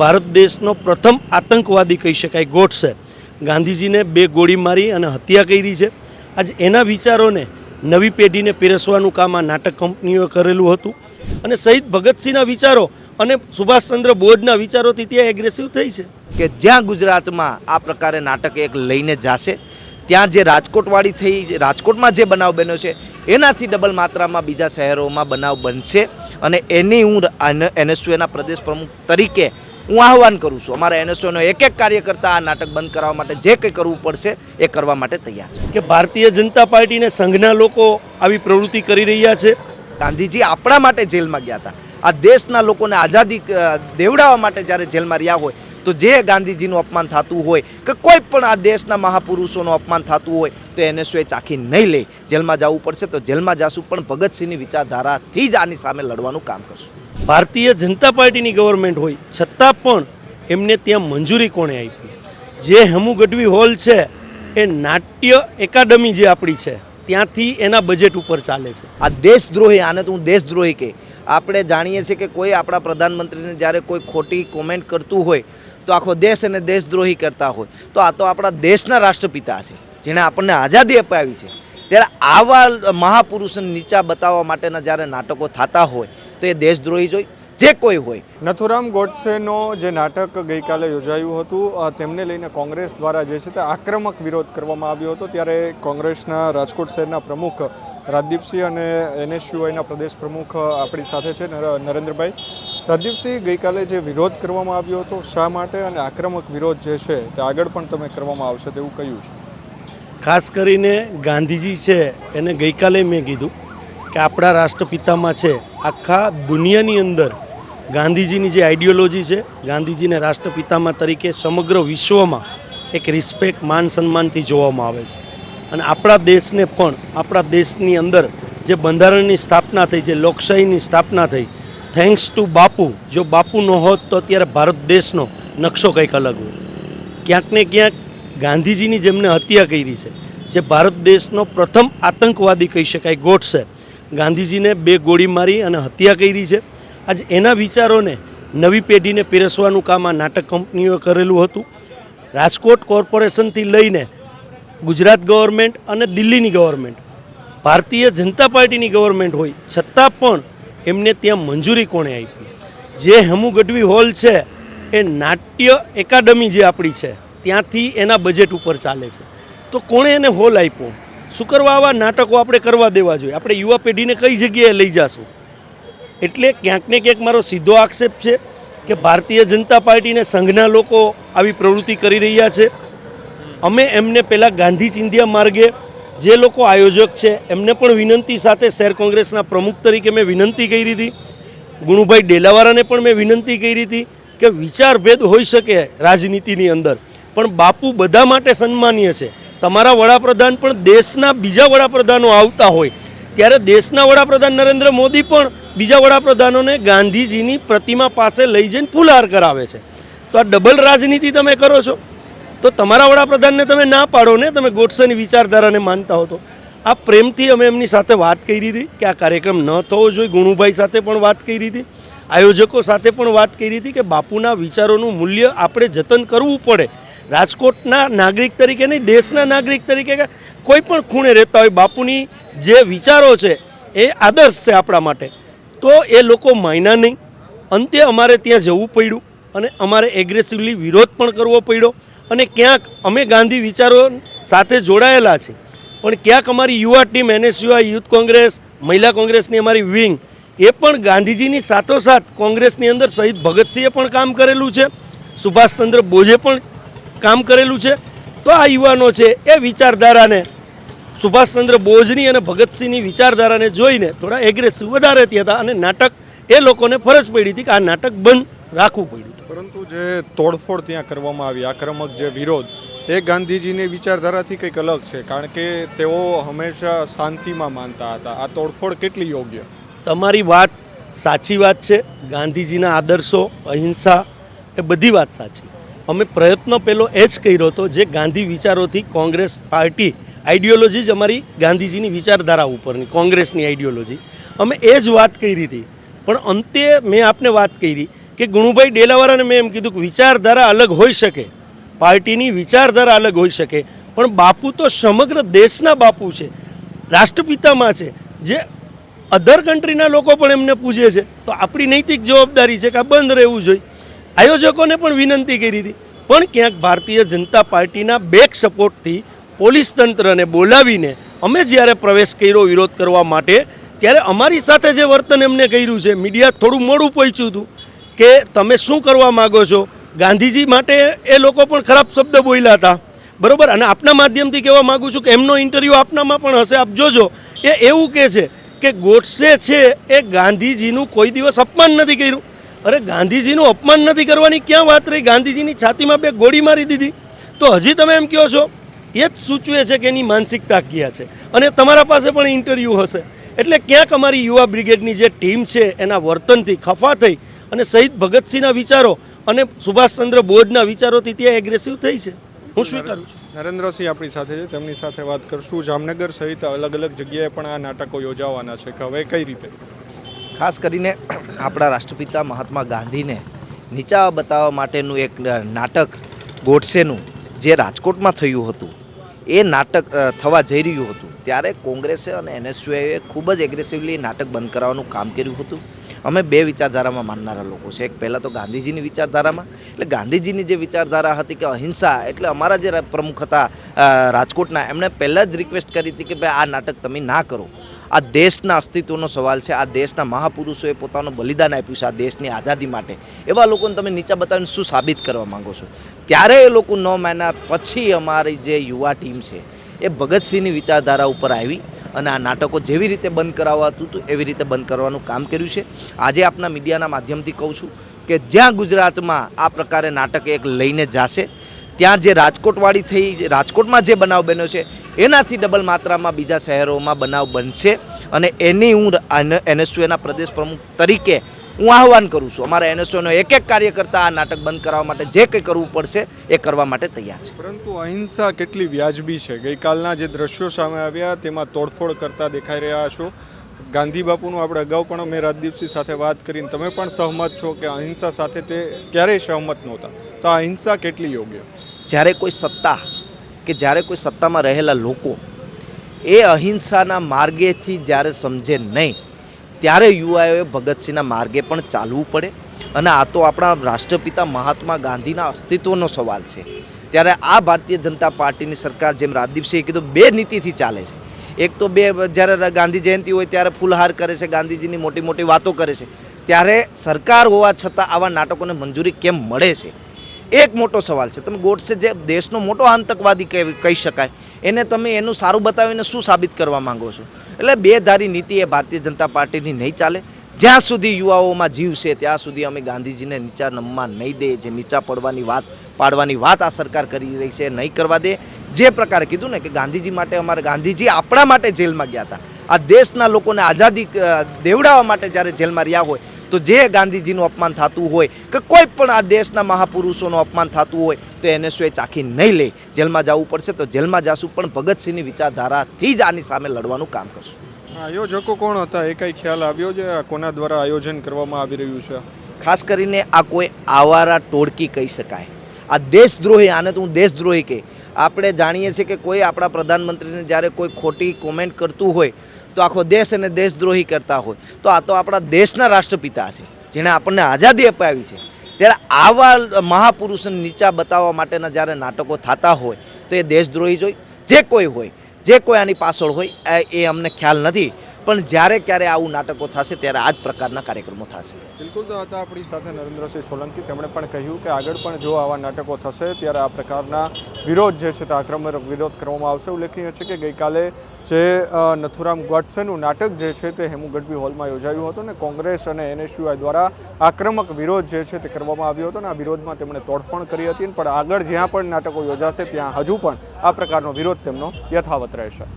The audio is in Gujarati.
ભારત દેશનો પ્રથમ આતંકવાદી કહી શકાય ગોડસે ગાંધીજીને બે ગોળી મારી અને હત્યા કરી છે. આજ એના વિચારોને નવી પેઢીને પીરસવાનું કામ આ નાટક કંપનીઓએ કરેલું હતું. અને શહીદ ભગતસિંહના વિચારો અને સુભાષચંદ્ર બોઝના વિચારોથી ત્યાં એગ્રેસિવ થઈ છે. કે જ્યાં ગુજરાતમાં આ પ્રકારે નાટક એક લઈને જાશે, ત્યાં જે રાજકોટવાળી થઈ રાજકોટમાં જે બનાવ બન્યો છે, એનાથી ડબલ માત્રામાં બીજા શહેરોમાં બનાવ બનશે. અને એની હું એનએસયુના પ્રદેશ પ્રમુખ તરીકે હું આહવાન કરું છું. અમારા એનએસઓનો એક એક કાર્યકર્તા આ નાટક બંધ કરાવવા માટે જે કંઈ કરવું પડશે એ કરવા માટે તૈયાર છે. કે ભારતીય જનતા પાર્ટીને સંઘના લોકો આવી પ્રવૃત્તિ કરી રહ્યા છે? ગાંધીજી આપણા માટે જેલમાં ગયા હતા. આ દેશના લોકોને આઝાદી દેવડાવવા માટે જ્યારે જેલમાં રહ્યા હોય તો જે ગાંધીજીનું અપમાન થતું હોય કે કોઈ પણ આ દેશના મહાપુરુષોનું અપમાન થતું હોય તો એને શું એ ચાખી નહીં લે. જેલમાં જવું પડશે તો જેલમાં જાશું પણ ભગતસિંહની વિચારધારાથી જ આની સામે લડવાનું કામ કરશું. ભારતીય જનતા પાર્ટીની ગવર્મેન્ટ હોય છતાં પણ એમને ત્યાં મંજૂરી કોણે આપી? જે હેમુ ગઢવી હોલ છે, એ નાટ્ય એકાડમી જે આપણી છે, ત્યાંથી એના બજેટ ઉપર ચાલે છે. આ દેશદ્રોહી, આને તો હું દેશદ્રોહી કે આપણે જાણીએ છીએ કે કોઈ આપણા પ્રધાનમંત્રીને જ્યારે કોઈ ખોટી કોમેન્ટ કરતું હોય, તો આખો દેશ એને દેશદ્રોહી કરતા હોય. તો આ તો આપણા દેશના રાષ્ટ્રપિતા છે, જેણે આપણને આઝાદી અપાવી છે. ત્યારે આવા મહાપુરુષને નીચા બતાવવા માટેના જ્યારે નાટકો થતા હોય, તો એ દેશદ્રોહી જોઈ. જે કોઈ હોય. નથુરામ ગોડસેનો જે નાટક ગઈકાલે યોજાયું હતું તેમને લઈને કોંગ્રેસ દ્વારા જે છે તે આક્રમક વિરોધ કરવામાં આવ્યો હતો ત્યારે કોંગ્રેસના રાજકોટ શહેરના પ્રમુખ રાજદીપસિંહ અને એનએસયુઆઈના પ્રદેશ પ્રમુખ આપણી સાથે છે નર- નરેન્દ્રભાઈ. રાજદીપસિંહ ગઈકાલે જે વિરોધ કરવામાં આવ્યો હતો શા માટે અને આક્રમક વિરોધ જે છે તે આગળ પણ તમે કરવામાં આવશે તેવું કહ્યું છે. ખાસ કરીને ગાંધીજી છે એને ગઈકાલે મેં કીધું કે આપણા રાષ્ટ્રપિતામાં છે આખા દુનિયાની અંદર ગાંધીજીની જે આઈડિયોલોજી છે, ગાંધીજીને રાષ્ટ્રપિતામાં તરીકે સમગ્ર વિશ્વમાં એક રિસ્પેક્ટ માન સન્માનથી જોવામાં આવે છે. અને આપણા દેશને પણ, આપણા દેશની અંદર જે બંધારણની સ્થાપના થઈ, જે લોકશાહીની સ્થાપના થઈ થેન્ક્સ ટુ બાપુ, જો બાપુ ન હોત તો અત્યારે ભારત દેશનો નકશો કંઈક અલગ હોત ક્યાંક ને ક્યાંક ગાંધીજીની જેમને હત્યા કરી છે, જે ભારત દેશનો પ્રથમ આતંકવાદી કહી શકાય ગોડસે ગાંધીજીને બે ગોળી મારી અને હત્યા કરી છે. આજ એના વિચારોને નવી પેઢીને પીરસવાનું કામ આ નાટક કંપનીઓએ કરેલું હતું. રાજકોટ કોર્પોરેશનથી લઈને ગુજરાત ગવર્મેન્ટ અને દિલ્હીની ગવર્મેન્ટ, ભારતીય જનતા પાર્ટીની ગવર્મેન્ટ હોય, છતાં પણ એમને ત્યાં મંજૂરી કોણે આપી? જે હેમુ ગઢવી હોલ છે, એ નાટ્ય એકાડમી જે આપણી છે, ત્યાંથી એના બજેટ ઉપર ચાલે છે. તો કોણે એને હોલ આપ્યો? શું કરવા આવા નાટકો આપણે કરવા દેવા જોઈએ? આપણે યુવા પેઢીને કઈ જગ્યાએ લઈ જાશું? એટલે ક્યાંક ને ક્યાંક મારો સીધો આક્ષેપ છે કે ભારતીય જનતા પાર્ટીને સંઘના લોકો આવી પ્રવૃત્તિ કરી રહ્યા છે. અમે એમને પહેલાં ગાંધી ચિંધિયા માર્ગે જે લોકો આયોજક છે, એમને પણ વિનંતી સાથે શહેર કોંગ્રેસના પ્રમુખ તરીકે મેં વિનંતી કરી હતી. ગુણુભાઈ ડેલાવાળાને પણ મેં વિનંતી કરી હતી કે વિચારભેદ હોઈ શકે રાજનીતિની અંદર. પણ બાપુ બધા માટે સન્માનીય છે. તમારા વડાપ્રધાન પણ દેશના બીજા વડાપ્રધાનો આવતા હોય. ત્યારે દેશના વડાપ્રધાન નરેન્દ્ર મોદી પણ બીજા વડાપ્રધાનોને ગાંધીજીની પ્રતિમા પાસે લઈ જઈને ફૂલહાર કરાવે છે. તો આ ડબલ રાજનીતિ તમે કરો છો. તો તમારા વડાપ્રધાનને તમે ના પાડો ને, તમે ગોડસેની વિચારધારાને માનતા હો તો. આ પ્રેમથી અમે એમની સાથે વાત કરી હતી કે આ કાર્યક્રમ ન થવો જોઈએ. ગુણુભાઈ સાથે પણ વાત કરી હતી. આયોજકો સાથે પણ વાત કરી હતી કે બાપુના વિચારોનું મૂલ્ય આપણે જતન કરવું પડે. રાજકોટના નાગરિક તરીકે નહીં, દેશના નાગરિક તરીકે કોઈ પણ ખૂણે રહેતા હોય, બાપુની જે વિચારો છે એ આદર્શ છે આપણા માટે. તો એ લોકો માયના નહીં. અંતે અમારે ત્યાં જવું પડ્યું અને અમારે એગ્રેસિવલી વિરોધ પણ કરવો પડ્યો અને ક્યાંક અમે ગાંધી વિચારો સાથે જોડાયેલા છે. પણ ક્યાંક અમારી યુવા ટીમ, એનએસયુઆઈ, યુથ કોંગ્રેસ, મહિલા કોંગ્રેસની અમારી વિંગ એ પણ ગાંધીજીની સાથોસાથ કોંગ્રેસની અંદર શહીદ ભગતસિંહે પણ કામ કરેલું છે. સુભાષચંદ્ર બોઝે પણ કામ કરેલું છે. તો આ યુવાનો છે એ વિચારધારાને સુભાષચંદ્ર બોઝની અને ભગતસિંહની વિચારધારાને જોઈને થોડા એગ્રેસિવ વધારે હતા અને નાટક એ લોકોને ફરજ પડી હતી કે આ નાટક બંધ રાખવું પડ્યું પરંતુ જે તોડફોડ ત્યાં કરવામાં આવી આક્રમક જે વિરોધ એ ગાંધીજીની વિચારધારાથી કંઈક અલગ છે કારણ કે તેઓ હંમેશા શાંતિમાં માનતા હતા. આ તોડફોડ કેટલી યોગ્ય? તમારી વાત સાચી વાત છે ગાંધીજીના આદર્શો અહિંસા એ બધી વાત સાચી. અમે પ્રયત્ન પેલો એ જ કર્યો હતો જે ગાંધી વિચારોથી કોંગ્રેસ પાર્ટી આઈડિયોલોજી જ અમારી ગાંધીજીની વિચારધારા ઉપરની, કોંગ્રેસની આઈડિયોલોજી. અમે એ જ વાત કરી હતી. પણ અંતે મેં આપને વાત કરી કે ગુણુભાઈ ડેલાવાળાને મેં એમ કીધું કે વિચારધારા અલગ હોઈ શકે, પાર્ટીની વિચારધારા અલગ હોઈ શકે, પણ બાપુ તો સમગ્ર દેશના બાપુ છે, રાષ્ટ્રપિતામાં છે, જે અધર કન્ટ્રીના લોકો પણ એમને પૂજે છે. તો આપણી નૈતિક જવાબદારી છે કે આ બંધ રહેવું જોઈએ. આયોજકોને પણ વિનંતી કરી હતી. પણ ક્યાંક ભારતીય જનતા પાર્ટીના બેક સપોર્ટથી પોલીસ તંત્રને બોલાવીને અમે જ્યારે પ્રવેશ કર્યો વિરોધ કરવા માટે, ત્યારે અમારી સાથે જે વર્તન એમને કર્યું છે, મીડિયા થોડું મોડું પહોંચ્યું હતું કે તમે શું કરવા માગો છો? ગાંધીજી માટે એ લોકો પણ ખરાબ શબ્દ બોલ્યા હતા. બરોબર? અને આપના માધ્યમથી કહેવા માગું છું કે એમનો ઇન્ટરવ્યૂ આપનામાં પણ હશે. આપ જોજો. એ એવું કહે છે કે ગોડસે છે એ ગાંધીજીનું કોઈ દિવસ અપમાન નથી કર્યું. અરે, ગાંધીજીનું અપમાન નથી કરવાની ક્યાં વાત રહી? ગાંધીજીની છાતીમાં બે ગોળી મારી દીધી. તો હજી તમે એમ કહો છો એ જ સૂચવે છે કે એની માનસિકતા ક્યાં છે. અને તમારા પાસે પણ ઇન્ટરવ્યૂ હશે. એટલે ક્યાંક અમારી યુવા બ્રિગેડની જે ટીમ છે એના વર્તનથી ખફા થઈ અને શહીદ ભગતસિંહના વિચારો અને સુભાષચંદ્ર બોઝના વિચારોથી ત્યાં એગ્રેસિવ થઈ છે. હું સ્વીકારું છું. નરેન્દ્રસિંહ આપણી સાથે છે તેમની સાથે વાત કરશું. જામનગર સહિત અલગ અલગ જગ્યાએ પણ આ નાટકો યોજાવાના છે. કે હવે કઈ રીતે? ખાસ કરીને આપણા રાષ્ટ્રપિતા મહાત્મા ગાંધીને નીચા બતાવવા માટેનું એક નાટક ગોડસેનું જે રાજકોટમાં થયું હતું. એ નાટક થવા જઈ રહ્યું હતું. ત્યારે કોંગ્રેસે અને એનએસયુઆઈએ ખૂબ જ એગ્રેસિવલી નાટક બંધ કરાવવાનું કામ કર્યું હતું. અમે બે વિચારધારામાં માનનારા લોકો છે. એક પહેલાં તો ગાંધીજીની વિચારધારામાં. એટલે ગાંધીજીની જે વિચારધારા હતી કે અહિંસા એટલે અમારા જે પ્રમુખ હતા રાજકોટના, એમણે પહેલાં જ રિક્વેસ્ટ કરી હતી કે ભાઈ આ નાટક તમે ના કરો. આ દેશના અસ્તિત્વનો સવાલ છે. આ દેશના મહાપુરુષોએ પોતાનું બલિદાન આપ્યું છે આ દેશની આઝાદી માટે. એવા લોકોને તમે નીચા બતાવીને શું સાબિત કરવા માંગો છો? ત્યારે એ લોકો ન માન્યા, પછી અમારી જે યુવા ટીમ છે, એ ભગતસિંહની વિચારધારા ઉપર આવી અને આ નાટકો જેવી રીતે બંધ કરાવવાતું હતું, એવી રીતે બંધ કરવાનું કામ કર્યું છે. આજે આપના મીડિયાના માધ્યમથી કહું છું કે જ્યાં ગુજરાતમાં આ પ્રકારે નાટક એક લઈને જાશે, ત્યાં જે રાજકોટવાળી થઈ રાજકોટમાં જે બનાવ બન્યો છે એનાથી ડબલ માત્રામાં બીજા શહેરોમાં બનાવ બનશે અને એની હું એનએસયુએના પ્રદેશ પ્રમુખ તરીકે હું આહવાન કરું છું. અમારા એનએસયુનો એક એક કાર્યકર્તા આ નાટક બંધ કરાવવા માટે જે કંઈ કરવું પડશે એ કરવા માટે તૈયાર છે. પરંતુ અહિંસા કેટલી વ્યાજબી છે? ગઈકાલના જે દ્રશ્યો સામે આવ્યા તેમાં તોડફોડ કરતા દેખાઈ રહ્યા છો. ગાંધી બાપુનું આપણે અગાઉ પણ મેં રાજદીપસિંહ સાથે વાત કરીને તમે પણ સહમત છો કે અહિંસા સાથે તે ક્યારેય સહમત નહોતા. તો આ અહિંસા કેટલી યોગ્ય? જ્યારે કોઈ સત્તા કે જ્યારે કોઈ સત્તામાં રહેલા લોકો એ અહિંસાના માર્ગેથી જ્યારે સમજે નહીં, ત્યારે યુવાઓએ ભગતસિંહના માર્ગે પણ ચાલવું પડે. અને આ તો આપણા રાષ્ટ્રપિતા મહાત્મા ગાંધીના અસ્તિત્વનો સવાલ છે. ત્યારે આ ભારતીય જનતા પાર્ટીની સરકાર જેમ રાજદીપસિંહે કીધું, બે નીતિથી ચાલે છે. એક તો બે, જ્યારે ગાંધી જયંતિ હોય ત્યારે ફૂલહાર કરે છે, ગાંધીજીની મોટી મોટી વાતો કરે છે. ત્યારે સરકાર હોવા છતાં આવા નાટકોને મંજૂરી કેમ મળે છે? એક મોટો સવાલ છે. તમે ગોડસે જે દેશનો મોટો આતંકવાદી કહી શકાય, એને તમે એનું સારું બતાવીને શું સાબિત કરવા માંગો છો? એટલે બે ધારી નીતિ એ ભારતીય જનતા પાર્ટીની નહીં ચાલે. જ્યાં સુધી યુવાઓમાં જીવ છે, ત્યાં સુધી અમે ગાંધીજીને નીચા નમવા નહીં દે, જે નીચા પડવાની વાત, પાડવાની વાત આ સરકાર કરી રહી છે નહીં કરવા દે. જે પ્રકારે કીધું ને કે ગાંધીજી માટે અમારે ગાંધીજી આપણા માટે જેલમાં ગયા હતા. આ દેશના લોકોને આઝાદી દેવડાવવા માટે જ્યારે જેલમાં રહ્યા હોય તો જે ગાંધીજીનું અપમાન થતું હોય કે કોઈ પણ આ દેશના મહાપુરુષોનું અપમાન થતું હોય તો એને શું ચાખી નહીં લે. જેલમાં જવું પડશે તો જેલમાં જાશું પણ ભગતસિંહની વિચારધારાથી જ આની સામે લડવાનું કામ કરશું. આયોજકો કોણ હતા? એ કઈ ખ્યાલ આવ્યો છે? કોના દ્વારા આયોજન કરવામાં આવી રહ્યું છે? ખાસ કરીને આ કોઈ આવારા ટોળકી કહી શકાય. આ દેશદ્રોહી આને તો હું દેશદ્રોહી કહે. આપણે જાણીએ છીએ કે કોઈ આપણા પ્રધાનમંત્રીને જ્યારે કોઈ ખોટી કોમેન્ટ કરતું હોય તો આખો દેશ અને દેશદ્રોહી કરતા હોય. તો આ તો આપણા દેશના રાષ્ટ્રપિતા છે, જેણે આપણને આઝાદી અપાવી છે. ત્યારે આવા મહાપુરુષોને નીચા બતાવવા માટેના જ્યારે નાટકો થતા હોય, તો એ દેશદ્રોહી જોઈ, જે કોઈ હોય, જે કોઈ આની પાછળ હોય, એ- અમને ખ્યાલ નથી. પણ જ્યારે ક્યારે આવું નાટકો થશે ત્યારે આ જ પ્રકારના કાર્યક્રમો થશે. બિલકુલ તો હતા આપણી સાથે નરેન્દ્રસિંહ સોલંકી, તેમણે પણ કહ્યું કે આગળ પણ જો આવા નાટકો થશે ત્યારે આ પ્રકારના વિરોધ જે છે તે આક્રમક વિરોધ કરવામાં આવશે. ઉલ્લેખનીય છે કે ગઈકાલે જે નથુરામ ગોડસેનું નાટક જે છે તે હેમુ ગઢવી હોલમાં યોજાયું હતું અને કોંગ્રેસ અને એનએસયુઆઈ દ્વારા આક્રમક વિરોધ જે છે તે કરવામાં આવ્યો હતો અને આ વિરોધમાં તેમણે તોડફોડ કરી હતી પણ આગળ જ્યાં પણ નાટકો યોજાશે ત્યાં હજુ પણ આ પ્રકારનો વિરોધ તેમનો યથાવત રહેશે.